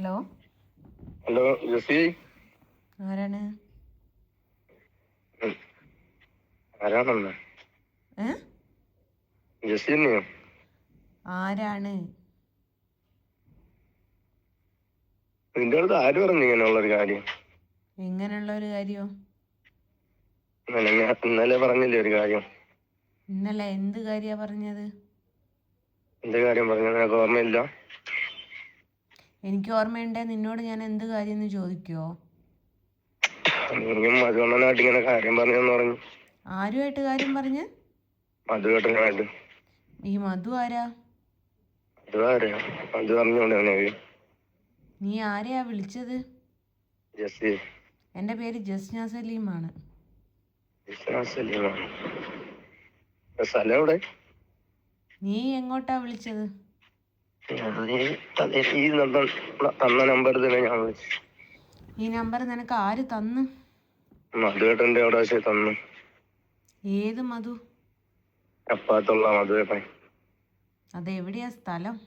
Hello. Hello ജസി ആരാണ്? ആരാണെന്ന്? ജസി ആരാണ്? നിന്റെ അടുത്ത് ആര് പറഞ്ഞു ഇങ്ങനെയുള്ളൊരു കാര്യം? എങ്ങനെയുള്ള ഒരു കാര്യോ? ഇന്നലെ പറഞ്ഞില്ലേ ഒരു കാര്യം? ഇന്നലെ എന്ത് കാര്യാ പറഞ്ഞത്? എന്ത് കാര്യം പറഞ്ഞത്? ഓർമ്മയില്ല? എനിക്ക് ഓർമ്മയുണ്ടേ നിന്നോട് ഞാൻ എന്ത് കാര്യം എന്ന് ചോദിക്കുവോ മധുവണ്ണനായിട്ട് കാര്യം പറഞ്ഞെന്ന് പറഞ്ഞു. ആരുമായിട്ട് കാര്യം പറഞ്ഞ്? മധുവേട്ടനായിട്ട്. ഈ മധു ആരാ? നീ ആരെയാ വിളിച്ചത്? എന്റെ പേര് ജസ്ന സലീമാണ്. നീ എങ്ങോട്ടാ വിളിച്ചത്? ഈ നമ്പർ തന്ന നമ്പർ തന്നെ ഞാൻ വിളിച്ചു. ഈ നമ്പർ നിനക്ക് ആര് തന്നു? മധുവേട്ടന്റെ അവിടെ വെച്ച് തന്നു. ഏത് മധു? അപ്പാത്തുള്ള മധുവേട്ടൻ. അതെവിടെയാ സ്ഥലം?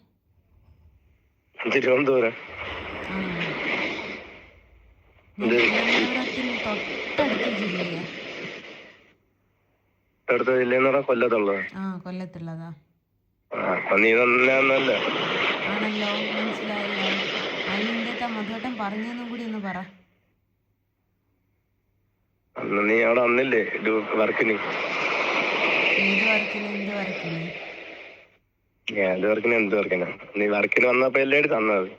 തിരുവനന്തപുരം. തൊട്ടടുത്ത ജില്ലയെന്ന് പറഞ്ഞാൽ കൊല്ലത്തുള്ളത് ആ കൊല്ലത്തുള്ളതാ. ആ, അപ്പൊ നീ തന്നെയാന്നല്ല ആണല്ലോ മനസ്സിലായല്ലോ. അതിനെന്താ മധുവട്ടം പറഞ്ഞെന്നും കൂടി ഒന്ന് പറ. അന്ന് നീ അവിടെ വന്നില്ലേ? വർക്കിന്? ഏത് വർക്കിന് എന്ത് വർക്കിന്? ഏത് വർക്കിന് എന്ത് വർക്കിനാ? നീ വർക്കിന് വന്നപ്പോ എല്ലാവരും തന്നത്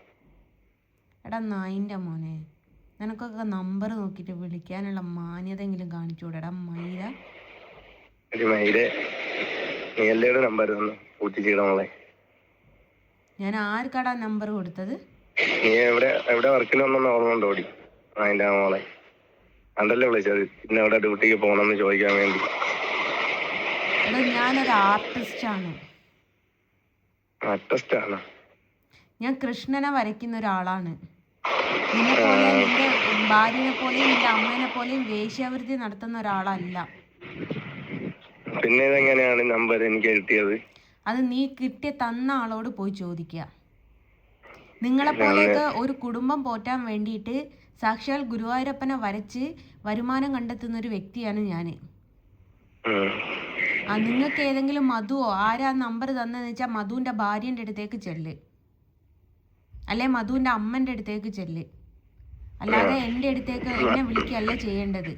എടാ നായിന്റെ മോനെ. നിനക്കൊക്കെ നമ്പർ നോക്കിയിട്ട് വിളിക്കാനുള്ള മാന്യതെങ്കിലും കാണിച്ചൂടാ മൈര. ഒരു മയിലെ നീ എല്ലാരുടെ നമ്പർ തന്നു? പൂത്തിച്ചിടമോളെ ഞാൻ ആർക്കാടാ നമ്പർ കൊടുത്തത്? നീ എവിടെ എവിടെ വന്നെന്ന് ഓർമ്മ ഓടി അതിന്റെ മോളെ. അതല്ലേ വിളിച്ചത്. പിന്നെ അവിടെ ഡ്യൂട്ടിക്ക് പോകണമെന്ന് ചോദിക്കാൻ വേണ്ടി. എടാ ഞാനൊരു ആർട്ടിസ്റ്റ് ആണ്. ഞാൻ കൃഷ്ണനെ വരയ്ക്കുന്ന ഒരാളാണ്. നിന്നെ പോലെ നിന്റെ ഭാര്യനെ പോലെയും നിന്റെ അമ്മേനെ പോലെയും വേശ്യാവൃത്തി നടത്തുന്ന ഒരാളല്ല. പിന്നെ ഇതെങ്ങനെയാണ് നമ്പർ എനിക്ക് കിട്ടിയത്? അത് നീ കിട്ടിയ തന്ന ആളോട് പോയി ചോദിക്കുക. നിങ്ങളെ പോലെയൊക്കെ ഒരു കുടുംബം പോറ്റാൻ വേണ്ടിയിട്ട് സാക്ഷാൽ ഗുരുവായൂരപ്പനെ വരച്ച് വരുമാനം കണ്ടെത്തുന്ന ഒരു വ്യക്തിയാണ് ഞാൻ. ആ നിങ്ങൾക്ക് ഏതെങ്കിലും മധുവോ? ആരാ നമ്പർ തന്നതെന്ന് വെച്ചാൽ മധുവിന്റെ ഭാര്യന്റെ അടുത്തേക്ക് ചെല്ല്. അല്ലെ? മധുവിന്റെ അമ്മന്റെ അടുത്തേക്ക് ചെല്ല്. അല്ലാതെ എന്റെ അടുത്തേക്ക് എന്നെ വിളിക്കുകയല്ല ചെയ്യേണ്ടത്.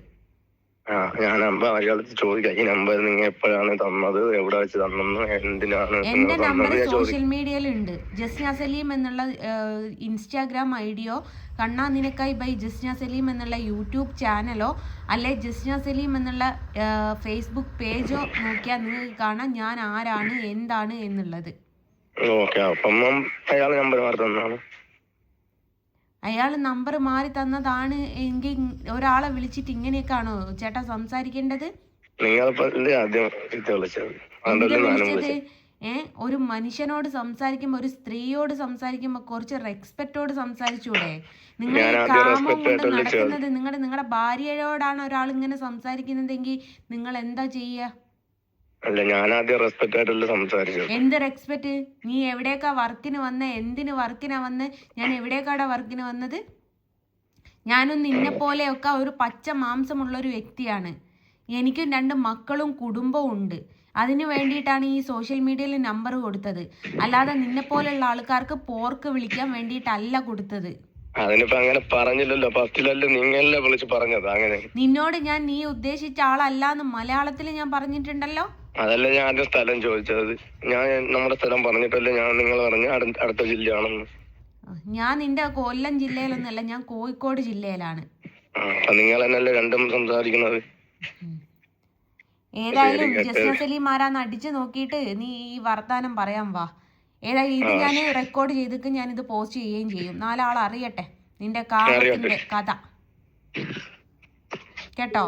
ആ ഞാൻ നമ്പർ അയാളത്ത് ചോദിക്കാം. ഈ നമ്പർ നിങ്ങൾ എപ്പോഴാണ് തന്നത്? എവിടെ വെച്ച് തന്നെന്ന്? എന്തിനാണ് നിങ്ങൾ നമ്പർ തന്നത്? ഞാൻ ചോദിക്കും സോഷ്യൽ മീഡിയയിലുണ്ട്. ജസ്ന സലീം എന്നുള്ള ഏഹ്, ഇൻസ്റ്റാഗ്രാം ഐഡിയോ കണ്ണാ നിനക്കായി ബൈ ജസ്ന സലീം എന്നുള്ള യൂട്യൂബ് ചാനലോ അല്ലെ ജസ്ന സലീം എന്നുള്ള ഏഹ്, ഫേസ്ബുക്ക് പേജോ നോക്കിയാൽ നിങ്ങൾക്ക് കാണാം ഞാൻ ആരാണ് എന്താണ് എന്നുള്ളത്. ഓക്കെ അപ്പം അയാൾ നമ്പർ മാറി തന്നാണ് അയാൾ നമ്പർ മാറി തന്നതാണ് എങ്കിൽ ഒരാളെ വിളിച്ചിട്ട് ഇങ്ങനെയൊക്കെയാണോ ചേട്ടാ സംസാരിക്കേണ്ടത്? വിളിച്ചത്. ഏ? ഒരു മനുഷ്യനോട് സംസാരിക്കുമ്പോൾ ഒരു സ്ത്രീയോട് സംസാരിക്കുമ്പോൾ കുറച്ച് റെസ്പെക്റ്റോട് സംസാരിച്ചൂടെ? നിങ്ങൾ കാമം കൊണ്ട് നടക്കുന്നത് നിങ്ങളുടെ നിങ്ങളുടെ ഭാര്യയോടാണ് ഒരാൾ ഇങ്ങനെ സംസാരിക്കുന്നതെങ്കിൽ നിങ്ങൾ എന്താ ചെയ്യുക അല്ല ഞാൻ ആദ്യം റെസ്പെക്ട് ആയിട്ടല്ലേ സംസാരിച്ചത്. എന്ത് റെസ്പെക്ട് നീ എവിടേക്കാ വർക്കിന് വന്ന? എന്തിന് വർക്കിനാ വന്ന്? ഞാൻ എവിടേക്കാടാ വർക്കിന് വന്നത്? ഞാനും നിന്നെ പോലെയൊക്കെ ഒരു പച്ച മാംസമുള്ള ഒരു വ്യക്തിയാണ്. എനിക്കും രണ്ട് മക്കളും കുടുംബവും ഉണ്ട്. അതിനു വേണ്ടിയിട്ടാണ് ഈ സോഷ്യൽ മീഡിയയിൽ നമ്പർ കൊടുത്തത്. അല്ലാതെ നിന്നെ പോലെയുള്ള ആൾക്കാർക്ക് പോർക്ക് വിളിക്കാൻ വേണ്ടിയിട്ടല്ല കൊടുത്തത്. അതിനിപ്പോ അങ്ങനെ പറഞ്ഞില്ലല്ലോ. ഫസ്റ്റിലല്ലേ നിങ്ങളല്ലേ വിളിച്ച് പറഞ്ഞത്? അങ്ങനെ. നിന്നോട് ഞാൻ നീ ഉദ്ദേശിച്ച ആളല്ല എന്ന് മലയാളത്തിൽ ഞാൻ പറഞ്ഞിട്ടുണ്ടല്ലോ? അതല്ല ഞാൻ സ്ഥലം ചോദിച്ചത്. ഞാൻ നമ്മുടെ സ്ഥലം പറഞ്ഞിട്ടല്ലേ ഞാൻ നിങ്ങൾ പറഞ്ഞ അടുത്ത ജില്ലയാണെന്ന്. ഞാൻ നിന്റെ കൊല്ലം ജില്ലയിലൊന്നല്ല ഞാൻ കോഴിക്കോട് ജില്ലയിലാണ്. നിങ്ങൾ തന്നെയല്ലേ രണ്ടും സംസാരിക്കുന്നത്. ഏതായാലും ജസ്റ്റിസ് സലീം മാരാന്ന് അടിച്ചു നോക്കിയിട്ട് നീ ഈ വർത്താനം പറയാൻ വാ. ഏതായാലും ഇത് ഞാൻ റെക്കോർഡ് ചെയ്തിട്ട് ഞാൻ ഇത് പോസ്റ്റ് ചെയ്യുകയും ചെയ്യും. നാലാൾ അറിയട്ടെ നിന്റെ കാര്യത്തിന്റെ കഥ. കേട്ടോ?